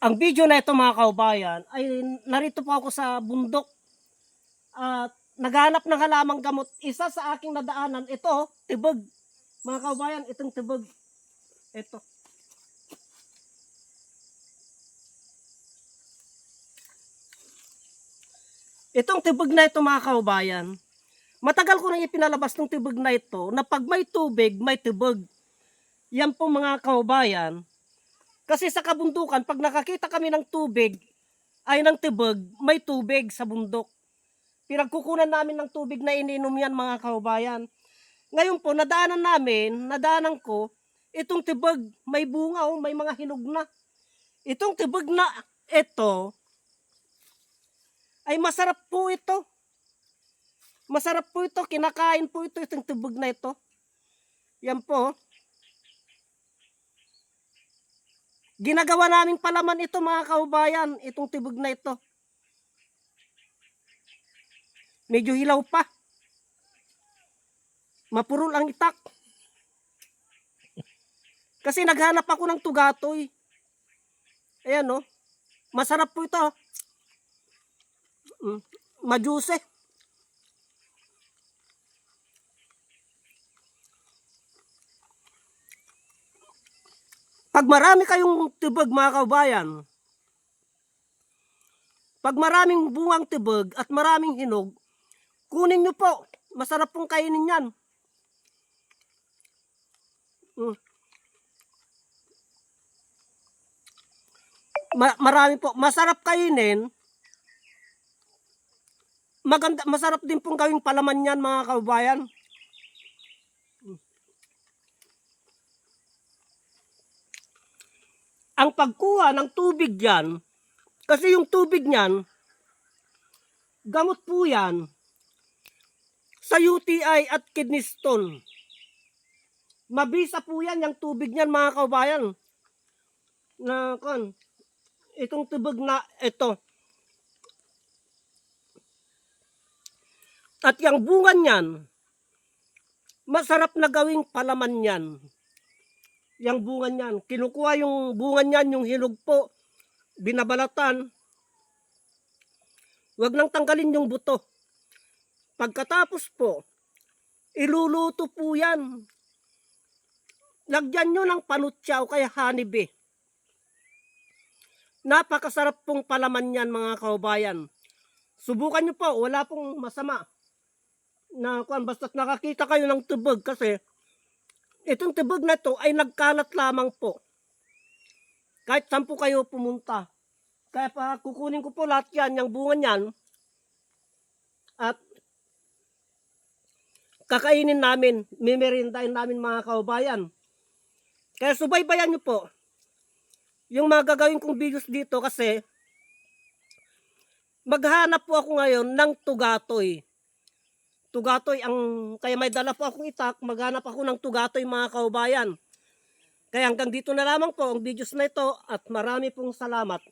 Ang video na ito mga kaubayan ay narito po ako sa bundok at naghanap ng halamang gamot. Isa sa aking nadaanan, ito, tibag. Mga kaubayan, itong tibag. Ito. Itong tibag na ito mga kaubayan, matagal ko nang ipinalabas ng tibag na ito na pag may tubig, may tibag. Yan po mga kaubayan. Kasi sa kabundukan, pag nakakita kami ng tubig, ay ng tibag, may tubig sa bundok. Pinagkukunan namin ng tubig na ininom yan mga kaubayan. Ngayon po, nadaanan namin, nadaanan ko, itong tibag, may bunga oh, may mga hinog na. Itong tibag na ito, ay masarap po ito. Masarap po ito, kinakain po ito, itong tibag na ito. Yan po. Ginagawa naming palaman ito mga kaubayan, itong tibag na ito. Medyo hilaw pa. Mapurol ang itak. Kasi naghanap ako ng tugatoy. Ayan oh. Masarap po ito. Mm, Majuice. Pag marami kayong tibag mga kaubayan, pag maraming bungang tibag at maraming hinog, kunin nyo po. Masarap pong kainin yan. Mm. Ma- marami po. Masarap kainin. Maganda, masarap din pong gawing palaman yan mga kaubayan. Ang pagkuha ng tubig yan, kasi yung tubig niyan, gamot po yan sa UTI at kidney stone. Mabisa po yan yung tubig niyan mga kaubayan. Na kon, itong tubig na ito. At yung bunga niyan, masarap na gawing palaman yan. Yung bunga niyan, kinukuha yung bunga niyan, yung hinog po, binabalatan. Huwag nang tanggalin yung buto. Pagkatapos po, iluluto po yan. Lagyan nyo ng panutya o kaya honeybee. Napakasarap pong palaman yan mga kaubayan. Subukan nyo po, wala pong masama. Na kung basta't nakakita kayo ng tubog kasi itong tubog na to ay nagkalat lamang po. Kahit saan po kayo pumunta. Kaya pa kukunin ko po lahat yan, yung bunga niyan. At kakainin namin, mimerindahin namin mga kaubayan. Kaya subaybayan niyo po yung mga gagawin kong videos dito kasi maghanap po ako ngayon ng tugatoy. Tugatoy ang kaya may dala po akong itak, maghanap ako ng tugatoy mga kaubayan. Kaya hanggang dito na lamang po ang videos na ito at marami pong salamat.